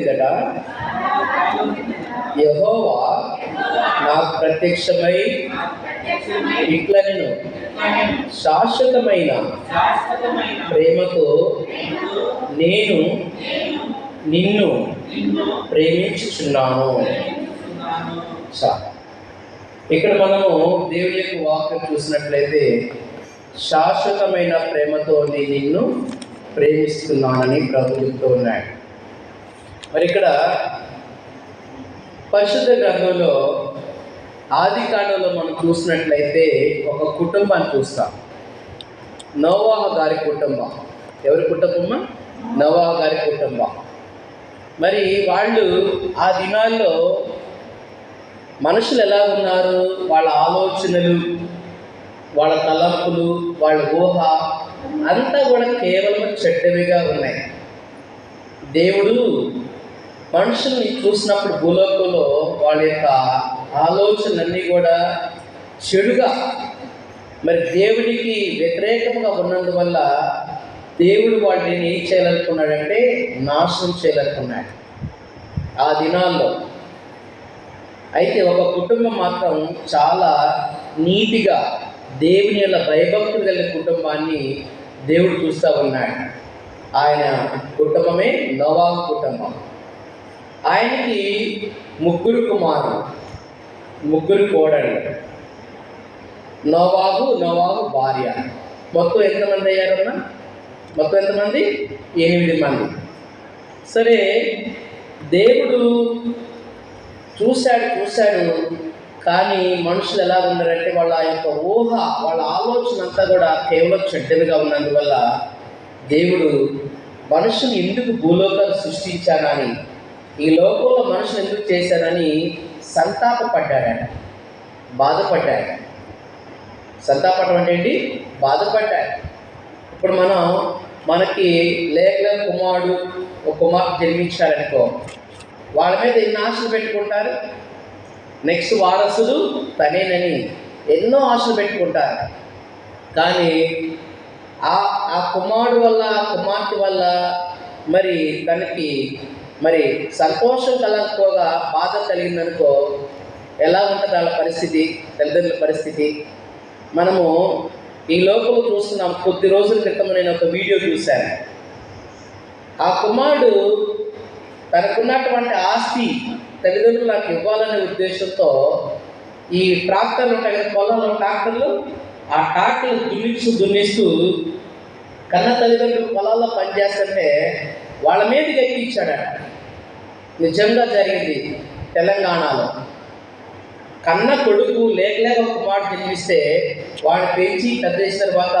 ఇదట యహోవా నాకు ప్రత్యక్షమై ఇట్లా నేను శాశ్వతమైన ప్రేమతో నేను నిన్ను ప్రేమించుచున్నాను. ఇక్కడ మనము దేవుని యొక్క వాక్యం చూసినట్లయితే శాశ్వతమైన ప్రేమతో నేను నిన్ను ప్రేమిస్తున్నానని ప్రభు చెప్తూ ఉన్నాడు. మరి ఇక్కడ పరిశుద్ధ గ్రంథంలో ఆది కాండంలో మనం చూసినట్లయితే ఒక కుటుంబాన్ని చూస్తాం. నోవాహ గారి కుటుంబం. ఎవరి కుటుంబం నోవాహ గారి కుటుంబం. మరి వాళ్ళు ఆ దినాల్లో మనుషులు ఎలా ఉన్నారు? వాళ్ళ ఆలోచనలు వాళ్ళ తలంపులు వాళ్ళ ఊహ అంతా కూడా కేవలం చెడ్డవిగా ఉన్నాయి. దేవుడు మనుషుల్ని చూసినప్పుడు భూలోకంలో వాళ్ళ యొక్క ఆలోచనలన్నీ కూడా చెడుగా. మరి దేవుడికి వ్యతిరేకంగా ఉన్నందువల్ల దేవుడు వాటిని ఏం చేయాలనుకున్నాడంటే నాశనం చేయాలనుకున్నాడు ఆ దినాల్లో. అయితే ఒక కుటుంబం మాత్రం చాలా నీతిగా దేవుని యొక్క భయభక్తులు కలిగిన కుటుంబాన్ని దేవుడు చూస్తూ ఉన్నాడు. ఆయన కుటుంబమే నోవాహు కుటుంబం. ఆయనకి ముగ్గురు కుమారులు ముగ్గురు కోడళ్ళు. నోవాబు నోవాబు భార్య. మొత్తం ఎంతమంది అయ్యారన్నా మొత్తం ఎంతమంది? ఎనిమిది మంది. సరే దేవుడు చూశాడు చూశాడు. కానీ మనుషులు ఎలా ఉన్నారంటే వాళ్ళ యొక్క ఊహ వాళ్ళ ఆలోచన అంతా కూడా కేవలం చెడ్డదిగా ఉన్నందువల్ల దేవుడు మనుషుని ఎందుకు భూలోకాలు సృష్టించానని ఈ లోకంలో మనుషులు ఎందుకు చేశారని సంతాపపడ్డాడట బాధపడ్డాడు సంతాపడడం అంటే ఏంటి? బాధపడ్డాడు ఇప్పుడు మనం మనకి లేఖల కుమారుడు ఒక కుమార్తె జన్మించారనుకో వాళ్ళ మీద ఎన్ని ఆశలు పెట్టుకుంటారు? నెక్స్ట్ వారసులు తనేనని ఎన్నో ఆశలు పెట్టుకుంటారు. కానీ ఆ ఆ కుమారుడు వల్ల ఆ కుమార్తె వల్ల మరి తనకి మరి సంతోషం కలగకపోగా బాధ కలిగిందనుకో ఎలా ఉంటుంది వాళ్ళ పరిస్థితి? తల్లిదండ్రుల పరిస్థితి? మనము ఈ లోపల చూస్తున్నాం కొద్ది రోజుల క్రితం నేను ఒక వీడియో చూశాను. ఆ కుమారుడు తనకున్నటువంటి ఆస్తి తల్లిదండ్రులు నాకు ఇవ్వాలనే ఉద్దేశంతో ఈ ట్రాక్టర్లు ఉంటాయి కదా పొలంలో ట్రాక్టర్లు ఆ ట్రాక్టర్లు దున్నిస్తూ దున్నిస్తూ కన్న తల్లిదండ్రులు పొలాల్లో పనిచేస్తుంటే వాళ్ళ మీదకి ఎక్కించాడట. నిజంగా జరిగింది తెలంగాణలో. కన్న కొడుకు లేక లేక ఒక మాట జన్మిస్తే వాడు పెంచి పెద్ద చేసిన తర్వాత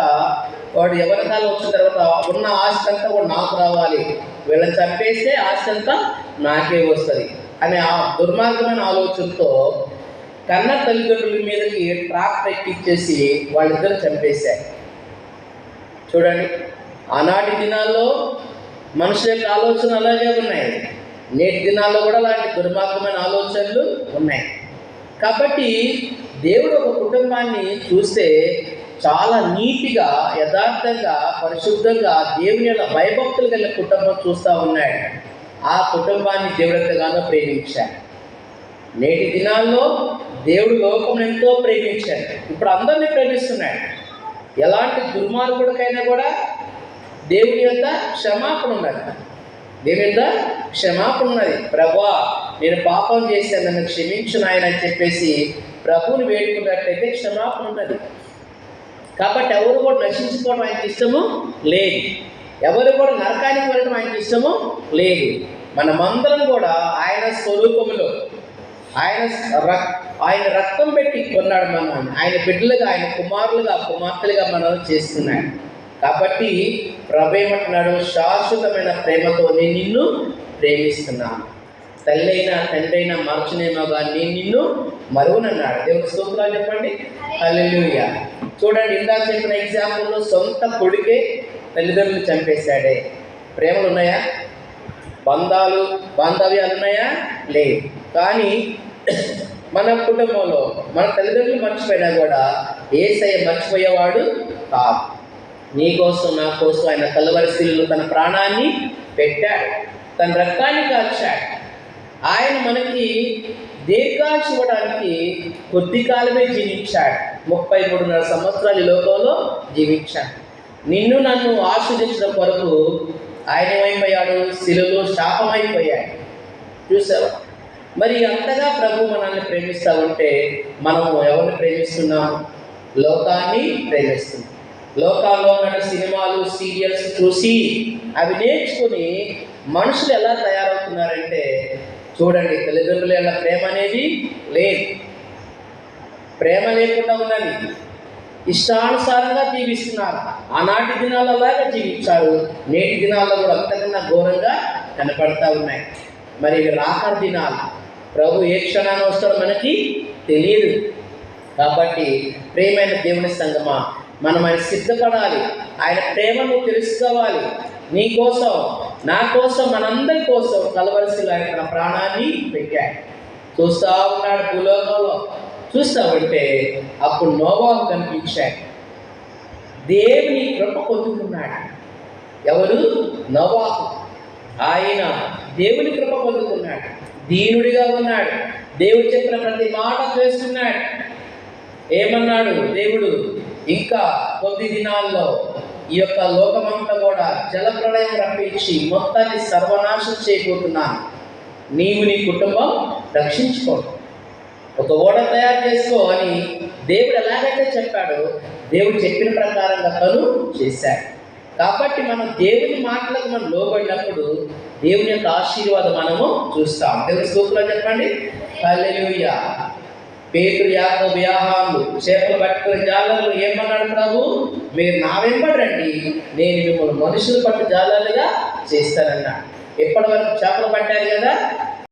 వాడు ఎవరికాల వచ్చిన తర్వాత ఉన్న ఆస్తి అంతా కూడా నాకు రావాలి. వీళ్ళని చంపేస్తే ఆస్తి అంతా నాకే వస్తుంది అనే ఆ దుర్మార్గమైన ఆలోచనతో కన్న తల్లిదండ్రుల మీదకి ట్రాక్ ఎక్కిచ్చేసి వాళ్ళిద్దరు చంపేశారు. చూడండి ఆనాటి దినాల్లో మనుషుల యొక్క ఆలోచన అలాగే ఉన్నాయి. నేటి దినాల్లో కూడా అలాంటి దుర్మార్గమైన ఆలోచనలు ఉన్నాయి. కాబట్టి దేవుడు ఒక కుటుంబాన్ని చూస్తే చాలా నీటిగా యథార్థంగా పరిశుద్ధంగా దేవుని యొక్క భయభక్తులు కలిగిన కుటుంబం చూస్తూ ఉన్నాడు. ఆ కుటుంబాన్ని దేవుడు ఎంతగానో ప్రేమించాడు. నేటి దినాల్లో దేవుడు లోకం ఎంతో ప్రేమించాడు. ఇప్పుడు అందరినీ ప్రేమిస్తున్నాడు. ఎలాంటి దుర్మార్గుడికైనా కూడా దేవుని యొక్క క్షమాపణ ఉన్నది దేవుని యొక్క క్షమాపణ ఉన్నది. ప్రభా నేను పాపం చేశాను నన్ను క్షమించు నాయన అని చెప్పేసి ప్రభువుని వేడుకున్నట్లయితే క్షమాపణ ఉన్నది. కాబట్టి ఎవరు కూడా నశించుకోవడం ఆయనకి ఇష్టము లేదు. ఎవరు కూడా నరకానికి వెళ్ళడం ఆయనకి ఇష్టము లేదు. మనమందరం కూడా ఆయన స్వరూపంలో ఆయన రక్ ఆయన రక్తం పెట్టి కొన్నాడు మనం ఆయన బిడ్డలుగా ఆయన కుమారులుగా కుమార్తెలుగా మనం చేస్తున్నాడు. కాబట్టి ప్రభు ఏమంటున్నాడు? శాశ్వతమైన ప్రేమతో నేను నిన్ను ప్రేమిస్తున్నాను తల్లి అయినా తండ్రి అయినా మార్చునేమో కానీ నేను నిన్ను మరువునన్నాడు దేవుని స్తోత్రాలు చెప్పండి. హల్లెలూయా. చూడండి ఇందాక చెప్పిన ఎగ్జాంపుల్లో సొంత కొడుకే తల్లిదండ్రులు చంపేశాడే. ప్రేమలు ఉన్నాయా? బంధాలు బాంధవ్యాలు ఉన్నాయా? లేవు. కానీ మన కుటుంబంలో మన తల్లిదండ్రులు మర్చిపోయినా కూడా ఏసయ్య మర్చిపోయేవాడు కాదు. నీ కోసం నా కోసం ఆయన కలవరిశీలు తన ప్రాణాన్ని పెట్టాడు. తన రక్తాన్ని కాల్చాడు. ఆయన మనకి దీర్ఘాయుష్ ఇవ్వడానికి కొద్ది కాలమే జీవించాడు. ముప్పై మూడున్నర సంవత్సరాలు లోకంలో జీవించాడు. నిన్ను నన్ను ఆస్వాదించిన కొరకు ఆయన ఏమైపోయాడు? శిలులో శాపమైపోయాడు. చూసావా? మరి అంతగా ప్రభు మనల్ని ప్రేమిస్తా ఉంటే మనము ఎవరిని ప్రేమిస్తున్నాము? లోకాన్ని ప్రేమిస్తున్నాం. లోకాల్లో ఉన్న సినిమాలు సీరియల్స్ చూసి అవి నేర్చుకుని మనుషులు ఎలా తయారవుతున్నారంటే చూడండి తల్లిదండ్రుల యొక్క ప్రేమ అనేది లేదు. ప్రేమ లేకుండా ఉన్నది ఇష్టానుసారంగా జీవిస్తున్నారు. ఆనాటి దినాలలాగా జీవించారు. నేటి దినాల్లో కూడా అంతకన్నా ఘోరంగా కనపడతా ఉన్నాయి. మరి ఇవి రాక దినాలు. ప్రభు ఏ క్షణాన్ని వస్తారో మనకి తెలియదు కాబట్టి ప్రేమైన దేవుని సంగమా మనం ఆయన సిద్ధపడాలి. ఆయన ప్రేమను తెలుసుకోవాలి. నీ కోసం నా కోసం మనందరి కోసం కలవలసిలో ఆయన తన ప్రాణాన్ని పెట్టాడు. చూస్తా ఉన్నాడు భూలోకంలో. చూస్తా ఉంటే అప్పుడు నోవాహు కనిపించాడు. దేవుని కృప పొందుకున్నాడు. ఎవరు? నోవాహు ఆయన దేవుని కృప పొందుకున్నాడు. దీనుడిగా ఉన్నాడు. దేవుడు చెప్పిన ప్రతి మాట చేస్తున్నాడు. ఏమన్నాడు దేవుడు? ఇంకా కొద్ది దినాల్లో ఈ యొక్క లోకమంతా కూడా జలప్రళయం రప్పించి మొత్తాన్ని సర్వనాశం చేయబోతున్నాను. నీవు నీ కుటుంబం రక్షించుకో ఒక ఓడ తయారు చేసుకో అని దేవుడు ఎలాగైతే చెప్పాడో దేవుడు చెప్పిన ప్రకారంగా తను చేశాడు. కాబట్టి మనం దేవుని మాటలకు మనం లోబడినప్పుడు దేవుని యొక్క ఆశీర్వాదం మనము చూస్తాం. తెలుగు సూపులో చెప్పండి? హల్లెలూయా. పేతురు యాకోబు యాహాలు చేపలు పట్టుకుని జాలర్లు ఏమన్నాడు ప్రభు? మీరు నా వెంబడండి నేను మిమ్మల్ని మనుషులు పట్టు జాలర్లుగా చేస్తానన్నా ఎప్పటి వరకు చేపలు పట్టారు కదా?